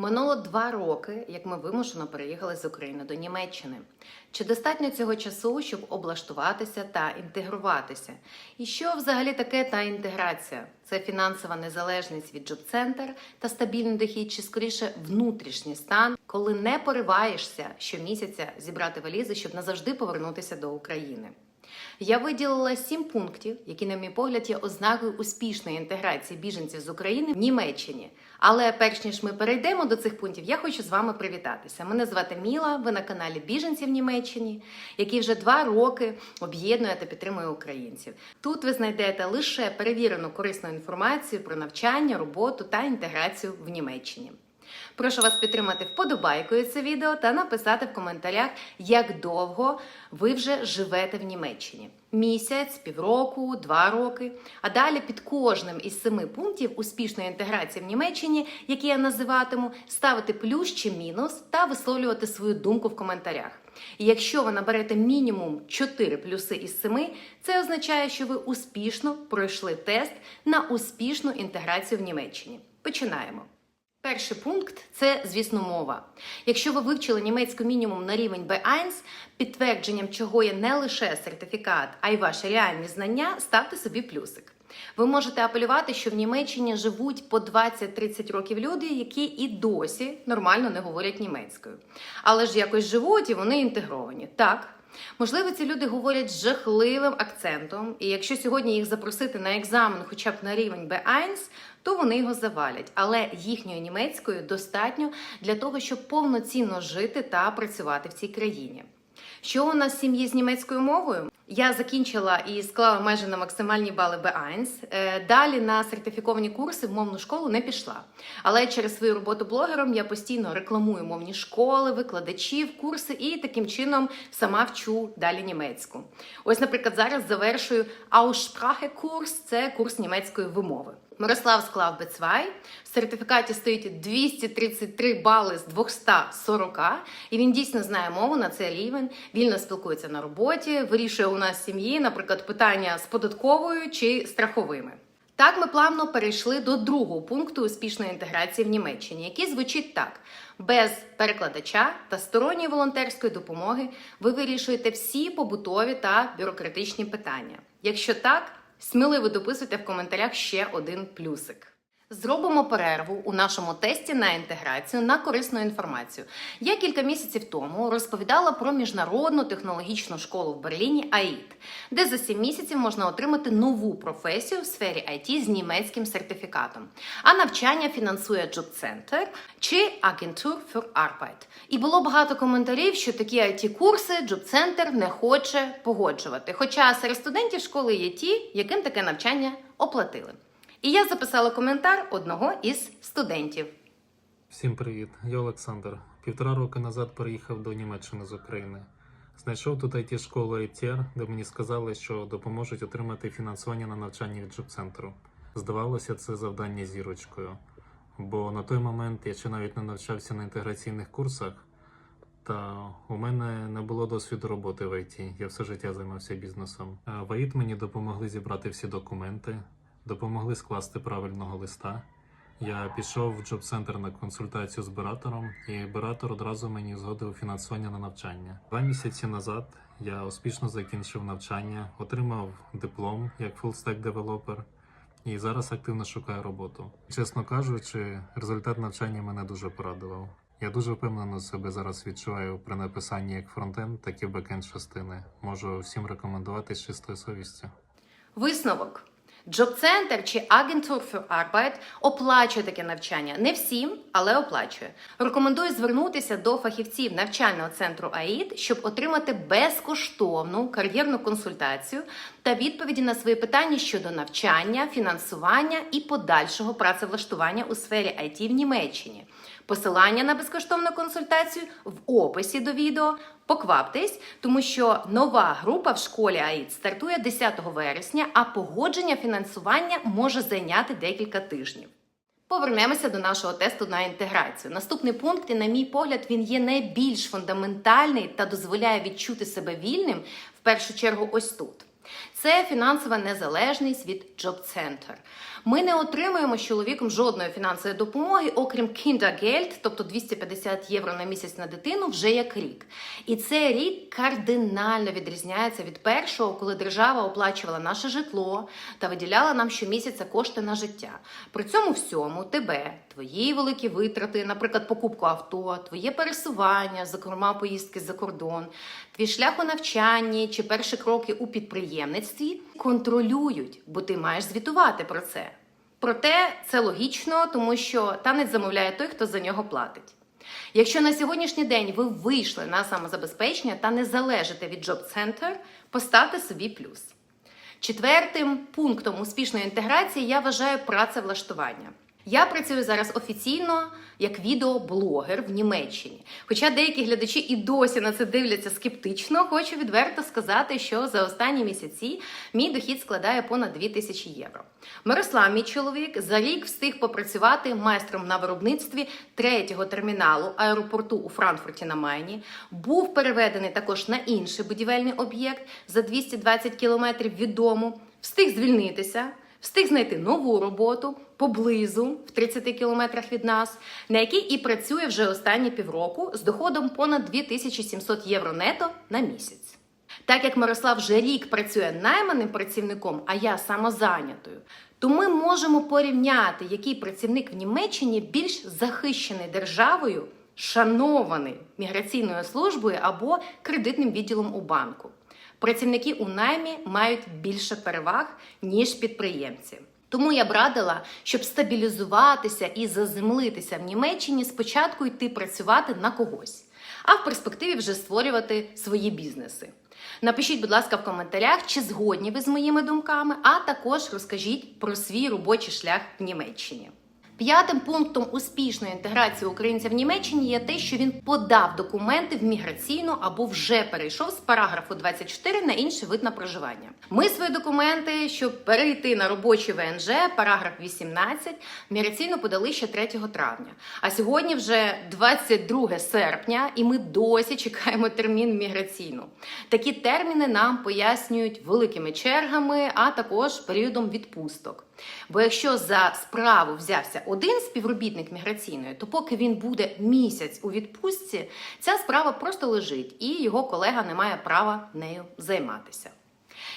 Минуло два роки, як ми вимушено переїхали з України до Німеччини. Чи достатньо цього часу, щоб облаштуватися та інтегруватися? І що взагалі таке та інтеграція? Це фінансова незалежність від джоб-центр та стабільний дохід, чи скоріше внутрішній стан, коли не пориваєшся щомісяця зібрати валізи, щоб назавжди повернутися до України. Я виділила сім пунктів, які, на мій погляд, є ознакою успішної інтеграції біженців з України в Німеччині. Але перш ніж ми перейдемо до цих пунктів, я хочу з вами привітатися. Мене звати Міла. Ви на каналі Біженці в Німеччині, який вже два роки об'єднує та підтримує українців. Тут ви знайдете лише перевірену корисну інформацію про навчання, роботу та інтеграцію в Німеччині. Прошу вас підтримати вподобайкою це відео та написати в коментарях, як довго ви вже живете в Німеччині. Місяць, півроку, два роки. А далі під кожним із семи пунктів успішної інтеграції в Німеччині, які я називатиму, ставити плюс чи мінус та висловлювати свою думку в коментарях. І якщо ви наберете мінімум 4 плюси із 7, це означає, що ви успішно пройшли тест на успішну інтеграцію в Німеччині. Починаємо. Перший пункт це, звісно, мова. Якщо ви вивчили німецьку мінімум на рівень B1, підтвердженням чого є не лише сертифікат, а й ваші реальні знання, ставте собі плюсик. Ви можете апелювати, що в Німеччині живуть по 20-30 років люди, які і досі нормально не говорять німецькою. Але ж якось живуть і вони інтегровані. Так. Можливо, ці люди говорять з жахливим акцентом, і якщо сьогодні їх запросити на екзамен, хоча б на рівень B1, то вони його завалять. Але їхньої німецької достатньо для того, щоб повноцінно жити та працювати в цій країні. Що у нас в сім'ї з німецькою мовою? Я закінчила і склала майже на максимальні бали B1. Е, Далі на сертифіковані курси в мовну школу не пішла. Але через свою роботу блогером я постійно рекламую мовні школи, викладачів, курси і таким чином сама вчу далі німецьку. Ось, наприклад, зараз завершую Aussprache курс це курс німецької вимови. Мирослав склав B2, в сертифікаті стоїть 233 бали з 240, і він дійсно знає мову на цей рівень, вільно спілкується на роботі, вирішує у нас сім'ї, наприклад, питання з податковою чи страховими. Так, ми плавно перейшли до другого пункту успішної інтеграції в Німеччині, який звучить так: без перекладача та сторонньої волонтерської допомоги ви вирішуєте всі побутові та бюрократичні питання. Якщо так, сміливо дописуйте в коментарях ще один плюсик. Зробимо перерву у нашому тесті на інтеграцію на корисну інформацію. Я кілька місяців тому розповідала про міжнародну технологічну школу в Берліні АІТ, де за 7 місяців можна отримати нову професію в сфері IT з німецьким сертифікатом. А навчання фінансує Jobcenter чи Agentur für Arbeit. І було багато коментарів, що такі it курси Jobcenter не хоче погоджувати. Хоча серед студентів школи є ті, яким таке навчання оплатили. І я записала коментар одного із студентів. Всім привіт, я Олександр. Півтора роки назад переїхав до Німеччини з України. Знайшов тут it школу ITR, де мені сказали, що допоможуть отримати фінансування на навчання від джоб-центру. Здавалося, це завдання зірочкою. Бо на той момент я ще навіть не навчався на інтеграційних курсах, та у мене не було досвіду роботи в IT. Я все життя займався бізнесом. А В АІТ мені допомогли зібрати всі документи, допомогли скласти правильного листа. Я пішов в джоб-центр на консультацію з бератором, і бератор одразу мені згодив фінансування на навчання. Два місяці назад я успішно закінчив навчання, отримав диплом як full-stack девелопер і зараз активно шукаю роботу. Чесно кажучи, результат навчання мене дуже порадував. Я дуже впевнено себе зараз відчуваю при написанні як фронтенд, так і бекенд частини. Можу всім рекомендувати з чистою совістю. Висновок. Джоб-центр чи Agentur für Arbeit оплачує таке навчання. Не всім, але оплачує. Рекомендую звернутися до фахівців навчального центру АІД, щоб отримати безкоштовну кар'єрну консультацію та відповіді на свої питання щодо навчання, фінансування і подальшого працевлаштування у сфері IT в Німеччині. Посилання на безкоштовну консультацію в описі до відео. Покваптесь, тому що нова група в школі АІД стартує 10 вересня, а погодження фінансування може зайняти декілька тижнів. Повернемося до нашого тесту на інтеграцію. Наступний пункт, і на мій погляд, він є найбільш фундаментальний та дозволяє відчути себе вільним в першу чергу ось тут. Це фінансова незалежність від Job Center. Ми не отримуємо з чоловіком жодної фінансової допомоги, окрім Kindergeld, тобто 250 євро на місяць на дитину, вже як рік. І цей рік кардинально відрізняється від першого, коли держава оплачувала наше житло та виділяла нам щомісяця кошти на життя. При цьому всьому тебе, твої великі витрати, наприклад, покупку авто, твоє пересування, зокрема поїздки за кордон, твій шлях у навчанні чи перші кроки у підприємництві контролюють, бо ти маєш звітувати про це. Проте це логічно, тому що танець замовляє той, хто за нього платить. Якщо на сьогоднішній день ви вийшли на самозабезпечення та не залежите від Job Center, поставте собі плюс. Четвертим пунктом успішної інтеграції я вважаю працевлаштування. Я працюю зараз офіційно як відеоблогер в Німеччині. Хоча деякі глядачі і досі на це дивляться скептично, хочу відверто сказати, що за останні місяці мій дохід складає понад 2000 євро. Мирослав, мій чоловік, за рік встиг попрацювати майстром на виробництві третього терміналу аеропорту у Франкфурті на Майні. Був переведений також на інший будівельний об'єкт за 220 кілометрів від дому. Встиг звільнитися, встиг знайти нову роботу поблизу в 30 кілометрах від нас, на якій і працює вже останні півроку з доходом понад 2700 євро нето на місяць. Так як Мирослав вже рік працює найманим працівником, а я самозайнятою, то ми можемо порівняти, який працівник в Німеччині більш захищений державою, шанований міграційною службою або кредитним відділом у банку. Працівники у наймі мають більше переваг, ніж підприємці. Тому я б радила, щоб стабілізуватися і заземлитися в Німеччині, спочатку йти працювати на когось, а в перспективі вже створювати свої бізнеси. Напишіть, будь ласка, в коментарях, чи згодні ви з моїми думками, а також розкажіть про свій робочий шлях в Німеччині. П'ятим пунктом успішної інтеграції українця в Німеччині є те, що він подав документи в міграційну або вже перейшов з параграфу 24 на інший вид на проживання. Ми свої документи, щоб перейти на робочий ВНЖ, параграф 18, в міграційну подали ще 3 травня. А сьогодні вже 22 серпня, і ми досі чекаємо термін міграційну. Такі терміни нам пояснюють великими чергами, а також періодом відпусток. Бо якщо за справу взявся один співробітник міграційної, то поки він буде місяць у відпустці, ця справа просто лежить, і його колега не має права нею займатися.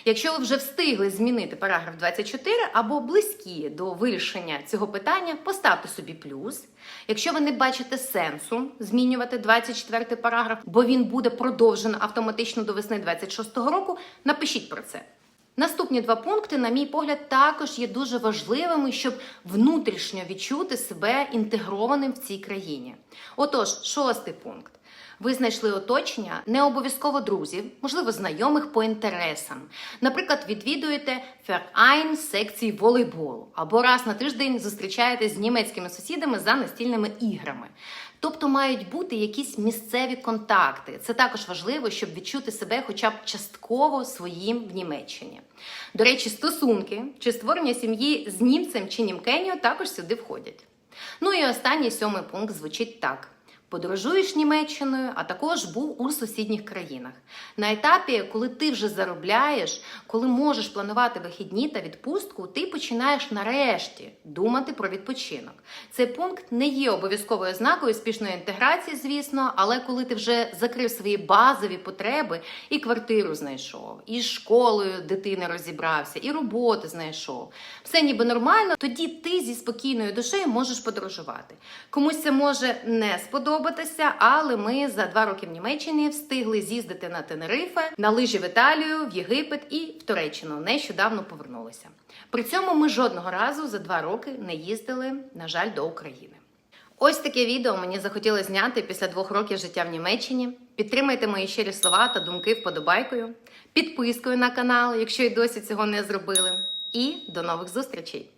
Якщо ви вже встигли змінити параграф 24 або близькі до вирішення цього питання, поставте собі плюс. Якщо ви не бачите сенсу змінювати 24 параграф, бо він буде продовжено автоматично до весни 26-го року, напишіть про це. Наступні два пункти, на мій погляд, також є дуже важливими, щоб внутрішньо відчути себе інтегрованим в цій країні. Отож, шостий пункт. Ви знайшли оточення, не обов'язково друзів, можливо, знайомих по інтересам. Наприклад, відвідуєте ферайн секції волейболу або раз на тиждень зустрічаєтесь з німецькими сусідами за настільними іграми. Тобто мають бути якісь місцеві контакти. Це також важливо, щоб відчути себе хоча б частково своїм в Німеччині. До речі, стосунки чи створення сім'ї з німцем чи німкеню також сюди входять. Ну і останній сьомий пункт звучить так. Подорожуєш Німеччиною, а також був у сусідніх країнах. На етапі, коли ти вже заробляєш, коли можеш планувати вихідні та відпустку, ти починаєш нарешті думати про відпочинок. Цей пункт не є обов'язковою ознакою успішної інтеграції, звісно, але коли ти вже закрив свої базові потреби і квартиру знайшов, і школою дитини розібрався, і роботу знайшов, все ніби нормально, тоді ти зі спокійною душею можеш подорожувати. Комусь це може не сподобатися, але ми за два роки в Німеччині встигли з'їздити на Тенерифе, на лижі в Італію, в Єгипет і в Туреччину. Нещодавно повернулися. При цьому ми жодного разу за два роки не їздили, на жаль, до України. Ось таке відео мені захотілося зняти після двох років життя в Німеччині. Підтримайте мої щирі слова та думки вподобайкою, підпискою на канал, якщо й досі цього не зробили. І до нових зустрічей!